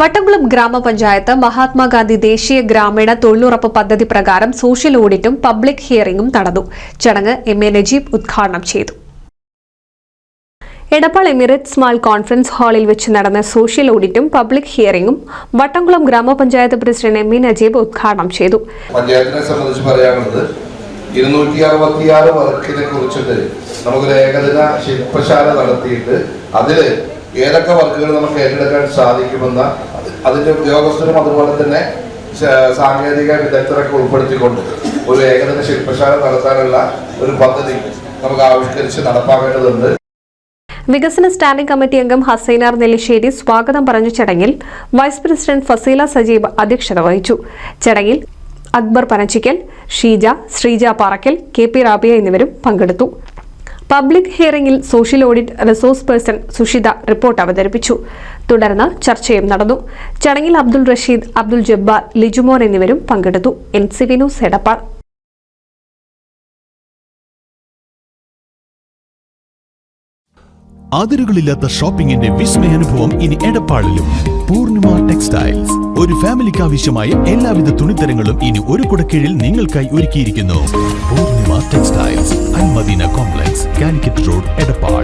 വട്ടംകുളം ഗ്രാമപഞ്ചായത്ത് മഹാത്മാഗാന്ധി ദേശീയ ഗ്രാമീണ തൊഴിലുറപ്പ് പദ്ധതി പ്രകാരം സോഷ്യൽ ഓഡിറ്റും പബ്ലിക് ഹിയറിംഗും നടന്നു. ചടങ്ങ് എം എ നജീബ് ഉദ്ഘാടനം ചെയ്തു. എടപ്പാൾ എമിറേറ്റ് സ്മാൾ കോൺഫറൻസ് ഹാളിൽ വെച്ച് നടന്ന സോഷ്യൽ ഓഡിറ്റും പബ്ലിക് ഹിയറിംഗും വട്ടംകുളം ഗ്രാമപഞ്ചായത്ത് പ്രസിഡന്റ് എം എ നജീബ് ഉദ്ഘാടനം ചെയ്തു. പഞ്ചായത്തിനെ സംബന്ധിച്ച് പറയാനുള്ളത് ഇരുന്നൂറ്റി അറുപത്തിയാറ് വർക്കിനെ കുറിച്ചിട്ട് നമുക്കൊരു ഏകദിന ശില്പശാല നടത്തിയിട്ട് അതിൽ ഏതൊക്കെ വർക്കുകൾ നമുക്ക് ഏറ്റെടുക്കാൻ സാധിക്കുമെന്ന് അതിന്റെ ഉദ്യോഗസ്ഥരും അതുപോലെ തന്നെ സാങ്കേതിക വിദഗ്ധരൊക്കെ ഉൾപ്പെടുത്തിക്കൊണ്ട് ഒരു ഏകദിന ശില്പശാല നടത്താനുള്ള ഒരു പദ്ധതി നമുക്ക് ആവിഷ്കരിച്ച് നടപ്പാക്കേണ്ടതുണ്ട്. വികസന സ്റ്റാൻഡിംഗ് കമ്മിറ്റി അംഗം ഹസൈനാർ നെല്ലിശ്ശേരി സ്വാഗതം പറഞ്ഞ ചടങ്ങിൽ വൈസ് പ്രസിഡന്റ് ഫസീല സജീബ് അധ്യക്ഷത വഹിച്ചു. ചടങ്ങിൽ അക്ബർ പനച്ചിക്കൽ ഷീജ ശ്രീജ പാറക്കൽ കെ പി റാബിയ എന്നിവരും പങ്കെടുത്തു. Public ഹിയറിംഗിൽ social audit resource person Sushitha report അവതരിപ്പിച്ചു. തുടർന്ന് ചർച്ചയും നടന്നു. ചടങ്ങിൽ അബ്ദുൾ റഷീദ് അബ്ദുൾ ജബ്ബാർ ലിജുമോൻ എന്നിവരും പങ്കെടുത്തു. N C V news Edappal. അതിരുകളില്ലാത്ത ഷോപ്പിംഗിന്റെ വിസ്മയാനുഭവം ഇനി എടപ്പാളിലും. പൂർണിമ ടെക്സ്റ്റൈൽസ്. ഒരു ഫാമിലിക്ക് ആവശ്യമായ എല്ലാവിധ തുണിത്തരങ്ങളും ഇനി ഒരു കുടക്കീഴിൽ നിങ്ങൾക്കായി ഒരുക്കിയിരിക്കുന്നു. textiles Almadina complex Calicut road Edappal